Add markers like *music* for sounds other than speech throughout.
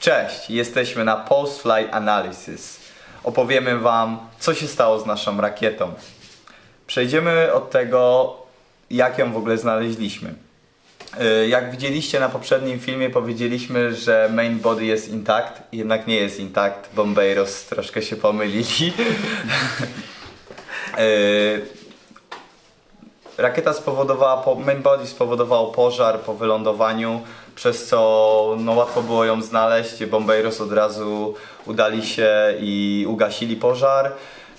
Cześć, jesteśmy na Post Flight Analysis. Opowiemy Wam, co się stało z naszą rakietą. Przejdziemy od tego, jak ją w ogóle znaleźliśmy. Yy, Jak widzieliście na poprzednim filmie, powiedzieliśmy, że main body jest intakt, jednak nie jest intakt. Bombeiros troszkę się pomylili. Yy, *laughs* Rakieta spowodowała, po- main body spowodowało pożar po wylądowaniu, przez co no, łatwo było ją znaleźć. Bombeiros od razu udali się i ugasili pożar.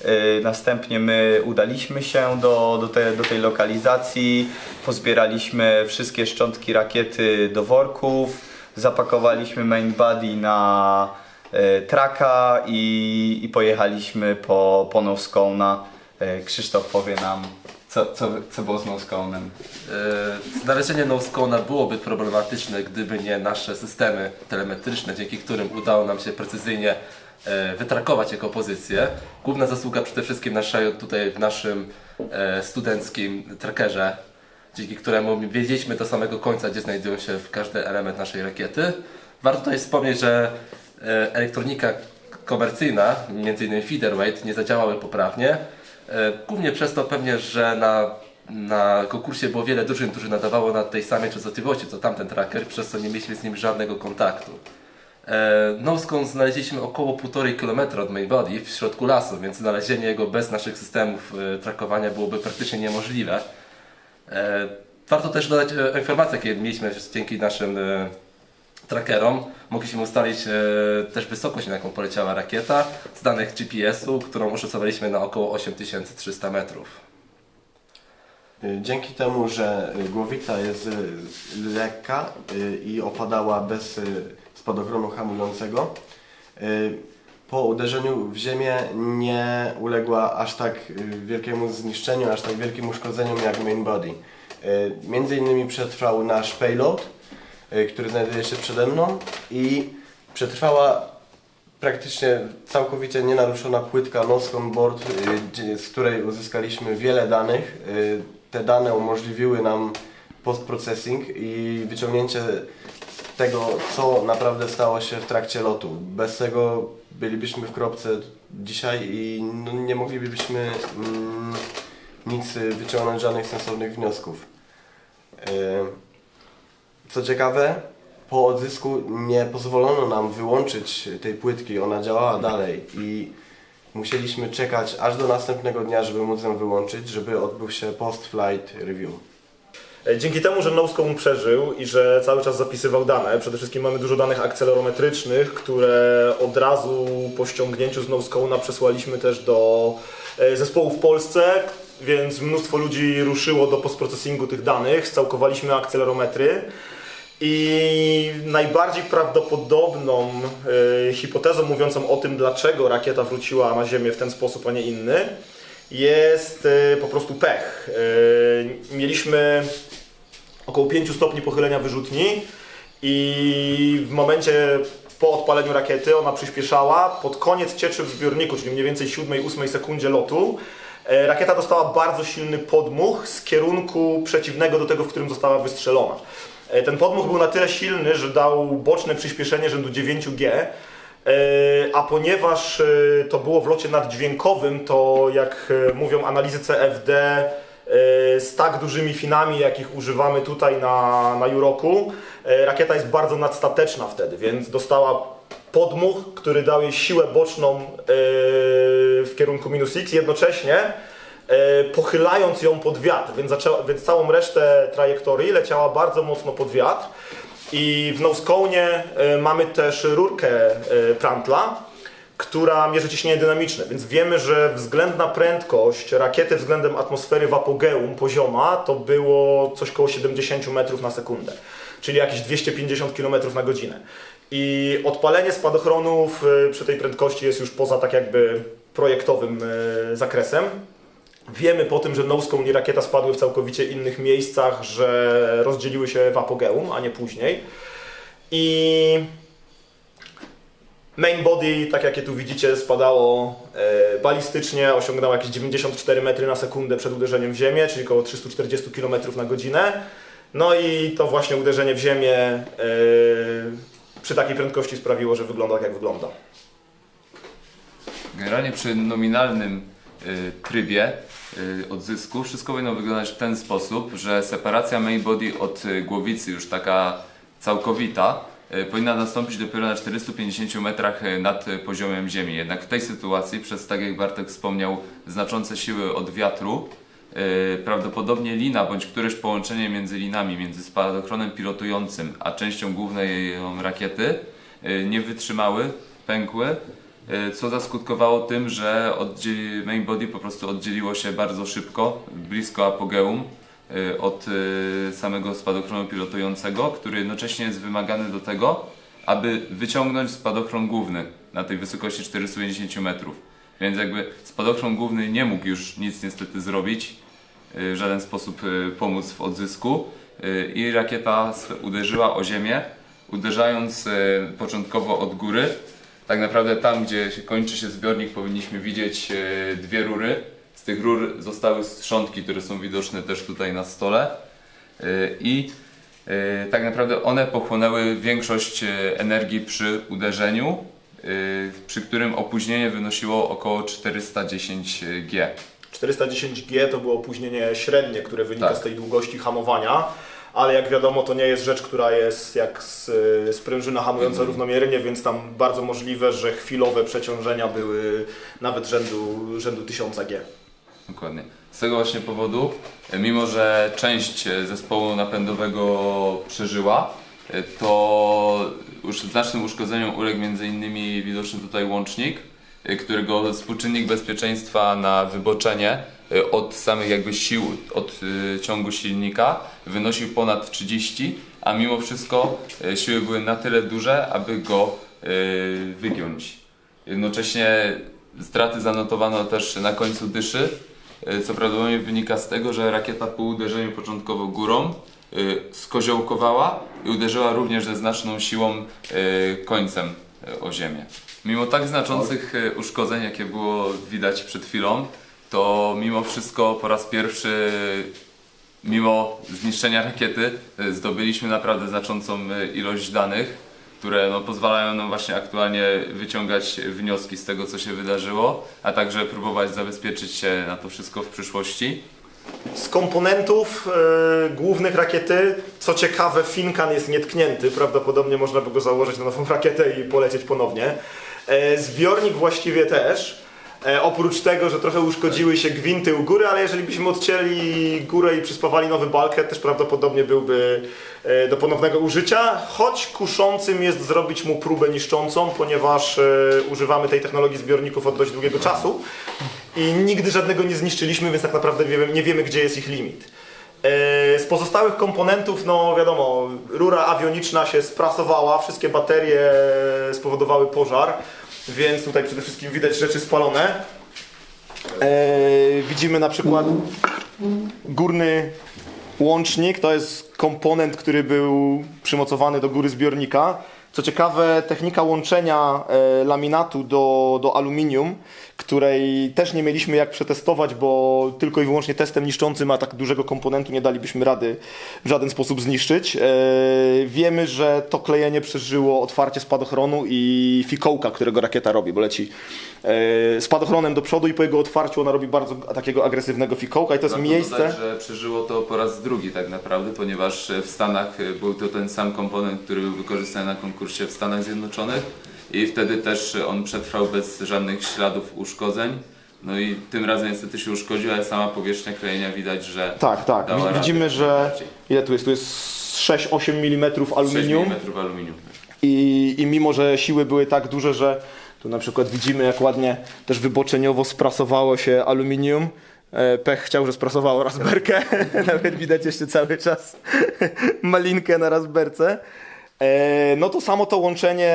Yy, następnie my udaliśmy się do, do, te, do tej lokalizacji, pozbieraliśmy wszystkie szczątki rakiety do worków, zapakowaliśmy main body na yy, traka i, i pojechaliśmy po, po Noscona. Yy, Krzysztof powie nam, co, co, co było z Nosconem. E, Znalezienie Noscona byłoby problematyczne, gdyby nie nasze systemy telemetryczne, dzięki którym udało nam się precyzyjnie e, wytrakować jego pozycję. Główna zasługa przede wszystkim nasza, tutaj w naszym e, studenckim trackerze, dzięki któremu wiedzieliśmy do samego końca, gdzie znajdują się każdy element naszej rakiety. Warto tutaj wspomnieć, że elektronika komercyjna, m.in. feederweight, nie zadziałały poprawnie. E, Głównie przez to pewnie, że na, na konkursie było wiele drużyn, którzy nadawało na tej samej częstotliwości co tamten tracker, przez co nie mieliśmy z nim żadnego kontaktu. E, Noscon znaleźliśmy około 1,5 km od main body w środku lasu, więc znalezienie jego bez naszych systemów e, trakowania byłoby praktycznie niemożliwe. Warto też dodać e, informację, jakie mieliśmy dzięki naszym trackerom. Mogliśmy ustalić e, też wysokość, na jaką poleciała rakieta z danych GPS-u, którą oszacowaliśmy na około 8300 metrów. Y, Dzięki temu, że y, głowica jest y, lekka i opadała bez spadochronu hamującego, po uderzeniu w ziemię nie uległa aż tak wielkiemu zniszczeniu, aż tak wielkim uszkodzeniom jak main body. Między innymi przetrwał nasz payload, który znajduje się przede mną i przetrwała praktycznie całkowicie nienaruszona płytka Noscon Board, gdzie- z której uzyskaliśmy wiele danych. Y, Te dane umożliwiły nam post-processing i wyciągnięcie tego, co naprawdę stało się w trakcie lotu. Bez tego bylibyśmy w kropce dzisiaj i no, nie moglibyśmy mm, nic wyciągnąć, żadnych sensownych wniosków. Co ciekawe, po odzysku nie pozwolono nam wyłączyć tej płytki, ona działała dalej i musieliśmy czekać aż do następnego dnia, żeby móc ją wyłączyć, żeby odbył się post-flight review. E, Dzięki temu, że Noscone przeżył i że cały czas zapisywał dane, przede wszystkim mamy dużo danych akcelerometrycznych, które od razu po ściągnięciu z Noscone'a przesłaliśmy też do e, zespołu w Polsce, więc mnóstwo ludzi ruszyło do postprocesingu tych danych, scałkowaliśmy akcelerometry i najbardziej prawdopodobną e, hipotezą mówiącą o tym, dlaczego rakieta wróciła na Ziemię w ten sposób, a nie inny, jest e, po prostu pech. E, Mieliśmy około 5 stopni pochylenia wyrzutni i w momencie po odpaleniu rakiety ona przyspieszała. Pod koniec cieczy w zbiorniku, czyli mniej więcej 7-8 sekundzie lotu, e, rakieta dostała bardzo silny podmuch z kierunku przeciwnego do tego, w którym została wystrzelona. E, Ten podmuch był na tyle silny, że dał boczne przyspieszenie rzędu 9G. E, A ponieważ e, to było w locie naddźwiękowym, to jak mówią analizy CFD, z tak dużymi finami, jakich używamy tutaj na, na Juroku, rakieta jest bardzo nadstateczna wtedy, więc dostała podmuch, który dał jej siłę boczną w kierunku minus X, jednocześnie pochylając ją pod wiatr, więc, więc całą resztę trajektorii leciała bardzo mocno pod wiatr. I w Noscone'ie e, mamy też rurkę e, Prantla, która mierzy ciśnienie dynamiczne, więc wiemy, że względna prędkość rakiety względem atmosfery w apogeum pozioma to było coś koło 70 metrów na sekundę, czyli jakieś 250 km na godzinę. I odpalenie spadochronów e, przy tej prędkości jest już poza tak jakby projektowym e, zakresem. Wiemy po tym, że Noscone i rakieta spadły w całkowicie innych miejscach, że rozdzieliły się w apogeum, a nie później. I main body, tak jak je tu widzicie, spadało e, balistycznie, osiągnęło jakieś 94 metry na sekundę przed uderzeniem w ziemię, czyli około 340 km na godzinę. No i to właśnie uderzenie w ziemię e, przy takiej prędkości sprawiło, że wygląda tak jak wygląda. Generalnie przy nominalnym trybie y, odzysku wszystko powinno wyglądać w ten sposób, że separacja main body od y, głowicy już taka całkowita y, powinna nastąpić dopiero na 450 metrach y, nad y, poziomem ziemi. Jednak w tej sytuacji, przez tak jak Bartek wspomniał, znaczące siły od wiatru, y, prawdopodobnie lina bądź któreś połączenie między linami, między spadochronem pilotującym a częścią głównej rakiety y, nie wytrzymały, pękły Y, co zaskutkowało tym, że main body po prostu oddzieliło się bardzo szybko, blisko apogeum y, od y, samego spadochronu pilotującego, który jednocześnie jest wymagany do tego, aby wyciągnąć spadochron główny na tej wysokości 450 metrów. Więc jakby spadochron główny nie mógł już nic niestety zrobić, w żaden sposób pomóc w odzysku i rakieta uderzyła o ziemię, uderzając początkowo od góry. Tak naprawdę tam, gdzie się kończy się zbiornik, powinniśmy widzieć y, dwie rury. Z tych rur zostały strzątki, które są widoczne też tutaj na stole. Y, I y, tak naprawdę one pochłonęły większość energii przy uderzeniu, przy którym opóźnienie wynosiło około 410 G. 410G to było opóźnienie średnie, które wynika Tak. z tej długości hamowania, ale jak wiadomo to nie jest rzecz, która jest jak sprężyna hamująca równomiernie, więc tam bardzo możliwe, że chwilowe przeciążenia były nawet rzędu, rzędu 1000G. Dokładnie. Z tego właśnie powodu, mimo że część zespołu napędowego przeżyła, to już znacznym uszkodzeniom uległ m.in. widoczny tutaj łącznik, którego współczynnik bezpieczeństwa na wyboczenie e, od samych jakby sił, od e, ciągu silnika wynosił ponad 30, a mimo wszystko siły były na tyle duże, aby go wygiąć. Jednocześnie straty zanotowano też na końcu dyszy, y, co prawdopodobnie wynika z tego, że rakieta po uderzeniu początkowo górą y, skoziołkowała i uderzyła również ze znaczną siłą y, końcem y, o ziemię. Mimo tak znaczących y, uszkodzeń, jakie było widać przed chwilą, to mimo wszystko po raz pierwszy mimo zniszczenia rakiety y, zdobyliśmy naprawdę znaczącą y, ilość danych, które no, pozwalają nam właśnie aktualnie wyciągać wnioski z tego, co się wydarzyło, a także próbować zabezpieczyć się na to wszystko w przyszłości. Z komponentów e, głównych rakiety, co ciekawe, Finkan jest nietknięty. Prawdopodobnie można by go założyć na nową rakietę i polecieć ponownie. E, zbiornik właściwie też. E, oprócz tego, że trochę uszkodziły się gwinty u góry, ale jeżeli byśmy odcięli górę i przyspawali nowy balket, też prawdopodobnie byłby e, do ponownego użycia. Choć kuszącym jest zrobić mu próbę niszczącą, ponieważ używamy tej technologii zbiorników od dość długiego czasu i nigdy żadnego nie zniszczyliśmy, więc tak naprawdę nie wiemy gdzie jest ich limit. Pozostałych komponentów, no wiadomo, rura awioniczna się sprasowała, wszystkie baterie spowodowały pożar, więc tutaj przede wszystkim widać rzeczy spalone. E, widzimy na przykład górny łącznik, to jest komponent, który był przymocowany do góry zbiornika. Co ciekawe, technika łączenia e, laminatu do, do aluminium, której też nie mieliśmy jak przetestować, bo tylko i wyłącznie testem niszczącym, a tak dużego komponentu nie dalibyśmy rady w żaden sposób zniszczyć. E, wiemy, że to klejenie przeżyło otwarcie spadochronu i fikołka, którego rakieta robi, bo leci e, spadochronem do przodu i po jego otwarciu ona robi bardzo takiego agresywnego fikołka i to jest Warto miejsce... Dodać, że przeżyło to po raz drugi tak naprawdę, ponieważ w Stanach był to ten sam komponent, który był wykorzystany na konkursie w Stanach Zjednoczonych i wtedy też on przetrwał bez żadnych śladów uszkodzeń. No i tym razem niestety się uszkodził, ale sama powierzchnia klejenia widać, że Tak, tak. dała Wi- radę. Widzimy, że ile tu jest? Tu jest 6-8 mm 6 aluminium mm aluminium. i, i mimo, że siły były tak duże, że tu na przykład widzimy jak ładnie też wyboczeniowo sprasowało się aluminium. E, Pech chciał, że sprasowało razberkę. *laughs* Nawet widać jeszcze cały czas *laughs* malinkę na razberce. E, No to samo to łączenie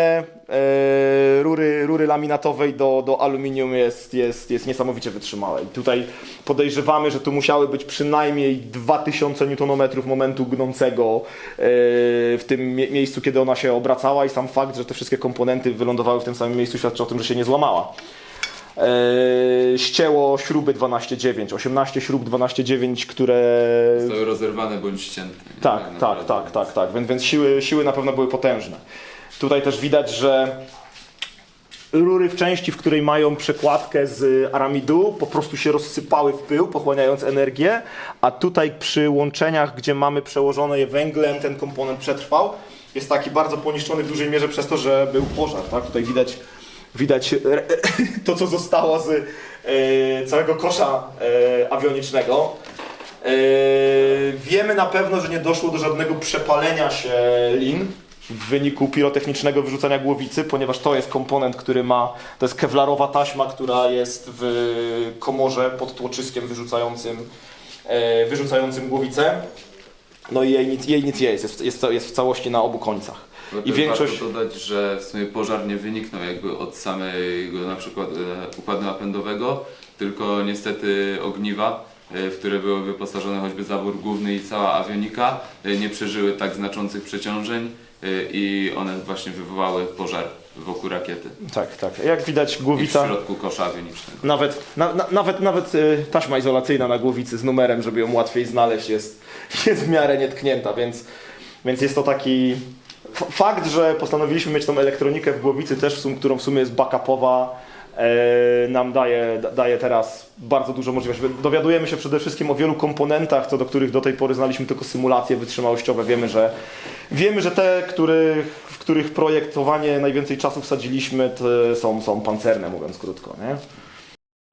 e, rury, rury laminatowej do, do aluminium jest, jest, jest niesamowicie wytrzymałe. I tutaj podejrzewamy, że tu musiały być przynajmniej 2000 Nm momentu gnącego e, w tym mie- miejscu, kiedy ona się obracała i sam fakt, że te wszystkie komponenty wylądowały w tym samym miejscu świadczy o tym, że się nie złamała. E, ścięło śruby 12,9, 18 śrub 12,9, które Zostały rozerwane bądź ścięte. tak, Tak tak, tak, tak, tak, więc, więc siły, siły na pewno były potężne. Tutaj też widać, że rury w części, w której mają przekładkę z aramidu, po prostu się rozsypały w pył, pochłaniając energię, a tutaj przy łączeniach, gdzie mamy przełożone je węglem, ten komponent przetrwał. Jest taki bardzo poniszczony w dużej mierze przez to, że był pożar. Tak? Tutaj widać, widać e, *laughs* to, co zostało z e, całego kosza e, awionicznego. Wiemy na pewno, że nie doszło do żadnego przepalenia się lin w wyniku pirotechnicznego wyrzucania głowicy, ponieważ to jest komponent, który ma, to jest kewlarowa taśma, która jest w komorze pod tłoczyskiem wyrzucającym, wyrzucającym głowicę. No i jej nic, jej nic jest, jest, jest, jest w całości na obu końcach. I większość... Warto dodać, że w sumie pożar nie wyniknął jakby od samego na przykład e, układu napędowego, tylko niestety ogniwa, e, w które były wyposażone choćby zawór główny i cała awionika, e, nie przeżyły tak znaczących przeciążeń i one właśnie wywołały pożar wokół rakiety Tak, tak. Jak widać i w głowica... środku kosza awionicznego. Nawet, na, na, nawet, nawet taśma izolacyjna na głowicy z numerem, żeby ją łatwiej znaleźć, jest, *laughs* jest w miarę nietknięta, więc, więc jest to taki fakt, że postanowiliśmy mieć tą elektronikę w głowicy też, w sum, którą w sumie jest backupowa, e, nam daje, da- daje teraz bardzo dużo możliwości. Dowiadujemy się przede wszystkim o wielu komponentach, co do których do tej pory znaliśmy tylko symulacje wytrzymałościowe. Wiemy, że, wiemy, że te, których, w których projektowanie najwięcej czasu wsadziliśmy, są, są pancerne, mówiąc krótko. Nie?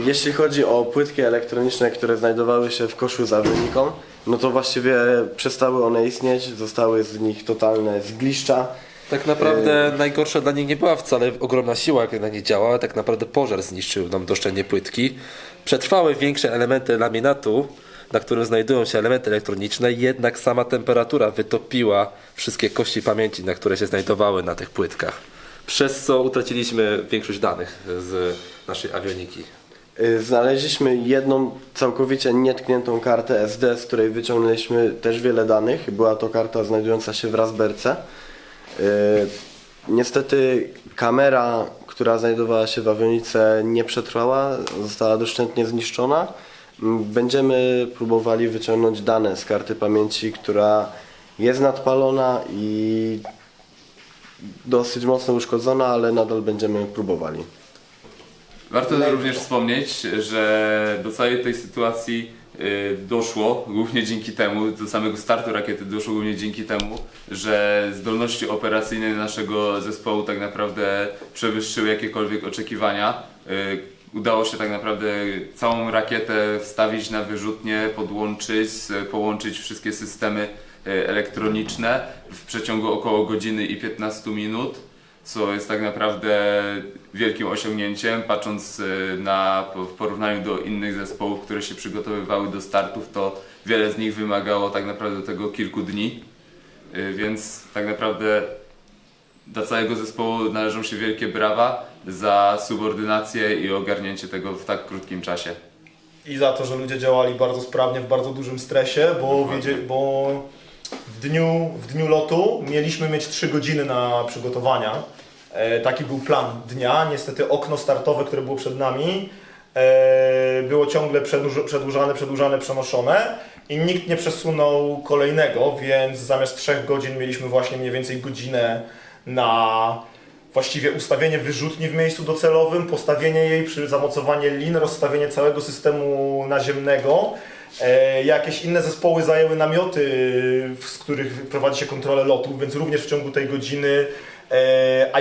Jeśli chodzi o płytki elektroniczne, które znajdowały się w koszu z awioniką, no to właściwie przestały one istnieć, zostały z nich totalne zgliszcza. Tak naprawdę najgorsza dla nich nie była wcale ogromna siła, jak na nie działała, tak naprawdę pożar zniszczył nam doszczętnie płytki. Przetrwały większe elementy laminatu, na którym znajdują się elementy elektroniczne, jednak sama temperatura wytopiła wszystkie kości pamięci, na które się znajdowały na tych płytkach. Przez co utraciliśmy większość danych z naszej awioniki. Y, Znaleźliśmy jedną całkowicie nietkniętą kartę SD, z której wyciągnęliśmy też wiele danych. Była to karta znajdująca się w Raspberce. Y, Niestety kamera, która znajdowała się w awionice nie przetrwała, została doszczętnie zniszczona. Mm, Będziemy próbowali wyciągnąć dane z karty pamięci, która jest nadpalona i dosyć mocno uszkodzona, ale nadal będziemy próbowali. Warto również wspomnieć, że do całej tej sytuacji y, doszło głównie dzięki temu, do samego startu rakiety doszło głównie dzięki temu, że zdolności operacyjne naszego zespołu tak naprawdę przewyższyły jakiekolwiek oczekiwania. Y, Udało się tak naprawdę całą rakietę wstawić na wyrzutnię, podłączyć, połączyć wszystkie systemy y, elektroniczne w przeciągu około godziny i 15 minut co jest tak naprawdę wielkim osiągnięciem, patrząc y, na, w porównaniu do innych zespołów, które się przygotowywały do startów, to wiele z nich wymagało tak naprawdę do tego kilku dni, Y, więc tak naprawdę dla całego zespołu należą się wielkie brawa za subordynację i ogarnięcie tego w tak krótkim czasie. i za to, że ludzie działali bardzo sprawnie w bardzo dużym stresie, bo, wiedzie, bo w, dniu, w dniu lotu mieliśmy mieć 3 godziny na przygotowania. E, taki był plan dnia. Niestety okno startowe, które było przed nami, e, było ciągle przedłuż, przedłużane, przedłużane, przenoszone i nikt nie przesunął kolejnego, więc zamiast 3 godzin mieliśmy właśnie mniej więcej godzinę na właściwie ustawienie wyrzutni w miejscu docelowym, postawienie jej, przy zamocowanie lin, rozstawienie całego systemu naziemnego. E, jakieś inne zespoły zajęły namioty, z których prowadzi się kontrolę lotów, więc również w ciągu tej godziny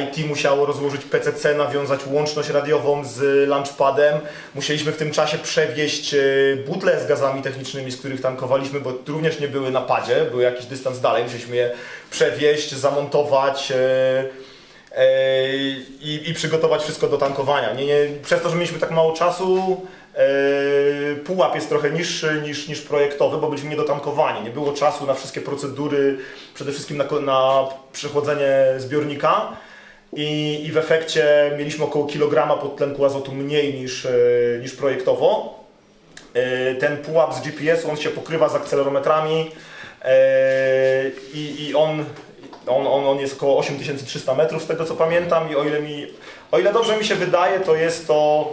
IT musiało rozłożyć PCC, nawiązać łączność radiową z launchpadem. Musieliśmy w tym czasie przewieźć e, butle z gazami technicznymi, z których tankowaliśmy, bo również nie były na padzie, były jakiś dystans dalej. Musieliśmy je przewieźć, zamontować. e, e, i, i przygotować wszystko do tankowania. Nie, nie, przez to, że mieliśmy tak mało czasu, e, pułap jest trochę niższy niż, niż projektowy, bo byliśmy niedotankowani. Nie było czasu na wszystkie procedury, przede wszystkim na, na przechodzenie zbiornika. I, I w efekcie mieliśmy około kilograma podtlenku azotu mniej niż, e, niż projektowo. E, Ten pułap z GPS on się pokrywa z akcelerometrami i, i on, on, on, on jest około 8300 metrów z tego co pamiętam i o ile, mi, o ile dobrze mi się wydaje, to jest to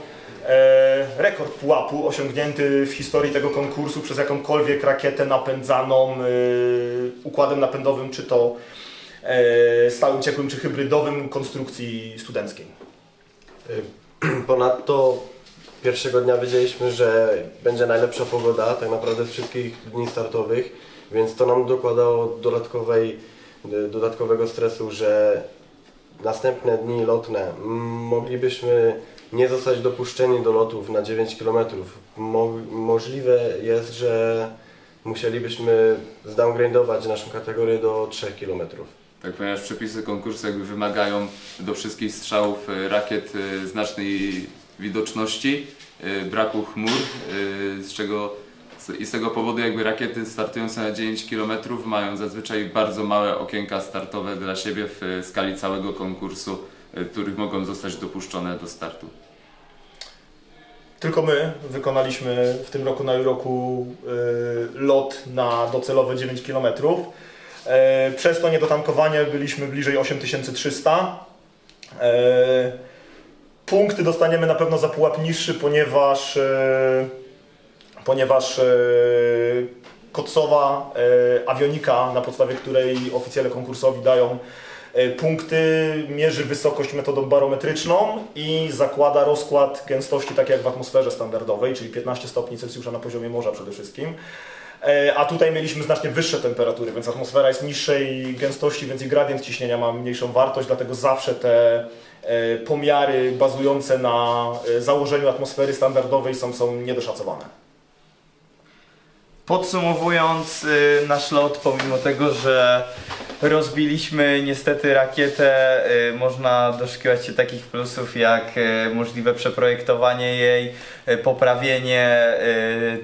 rekord pułapu osiągnięty w historii tego konkursu przez jakąkolwiek rakietę napędzaną e, układem napędowym, czy to e, stałym, ciekłym czy hybrydowym konstrukcji studenckiej. *clears throat* Ponadto pierwszego dnia wiedzieliśmy, że będzie najlepsza pogoda, tak naprawdę z wszystkich dni startowych, więc to nam dokładało dodatkowej, dodatkowego stresu, że następne dni lotne moglibyśmy nie zostać dopuszczeni do lotów na 9 km. Mo możliwe jest, że musielibyśmy zdowngrade'ować naszą kategorię do 3 km. Tak, ponieważ przepisy konkursu jakby wymagają do wszystkich strzałów y, rakiet y, znacznej widoczności, y, braku chmur, z czego i z tego powodu jakby rakiety startujące na 9 km mają zazwyczaj bardzo małe okienka startowe dla siebie w skali całego konkursu, których mogą zostać dopuszczone do startu. Tylko my wykonaliśmy w tym roku na Euroku y, lot na docelowe 9 km. Y, przez to niedotankowanie byliśmy bliżej 8300. Y, punkty dostaniemy na pewno za pułap niższy, ponieważ, ponieważ kocowa awionika, na podstawie której oficjele konkursowi dają E, Punkty mierzy wysokość metodą barometryczną i zakłada rozkład gęstości tak jak w atmosferze standardowej, czyli 15 stopni Celsjusza na poziomie morza przede wszystkim. E, A tutaj mieliśmy znacznie wyższe temperatury, więc atmosfera jest niższej gęstości, więc i gradient ciśnienia ma mniejszą wartość, dlatego zawsze te e, pomiary bazujące na e, założeniu atmosfery standardowej są, są niedoszacowane. Podsumowując y, nasz lot, pomimo tego, że rozbiliśmy niestety rakietę, y, można doszukiwać się takich plusów jak y, możliwe przeprojektowanie jej, y, poprawienie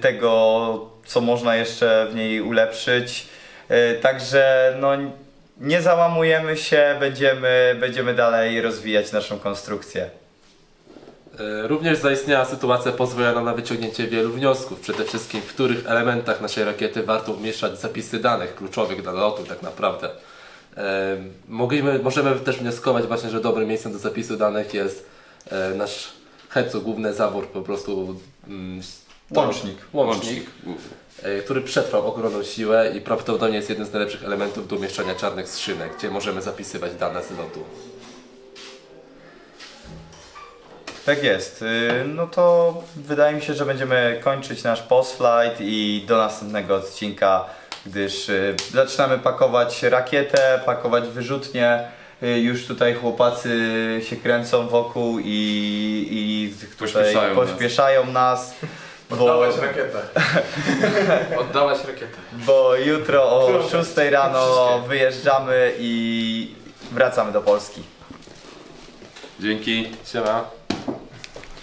tego, co można jeszcze w niej ulepszyć. Także no, nie załamujemy się, będziemy, będziemy dalej rozwijać naszą konstrukcję. E, Również zaistniała sytuacja pozwala nam na wyciągnięcie wielu wniosków, przede wszystkim w których elementach naszej rakiety warto umieszczać zapisy danych kluczowych dla lotu tak naprawdę. E, Mogliśmy, możemy też wnioskować właśnie, że dobrym miejscem do zapisu danych jest e, nasz hecu, główny zawór, po prostu mm, Łącznik. łącznik, który przetrwał ogromną siłę i prawdopodobnie jest jednym z najlepszych elementów do umieszczania czarnych skrzynek, gdzie możemy zapisywać dane z lotu. Tak jest. Y, No to wydaje mi się, że będziemy kończyć nasz post-flight i do następnego odcinka, gdyż y, zaczynamy pakować rakietę, pakować wyrzutnie. Y, Już tutaj chłopacy się kręcą wokół i, i tutaj Pośpieszają nas. pośpieszają nas. Bo, rakietę. *laughs* Oddawać rakietę. bo jutro o Którą 6 rano wyjeżdżamy i wracamy do Polski. Dzięki. Siema.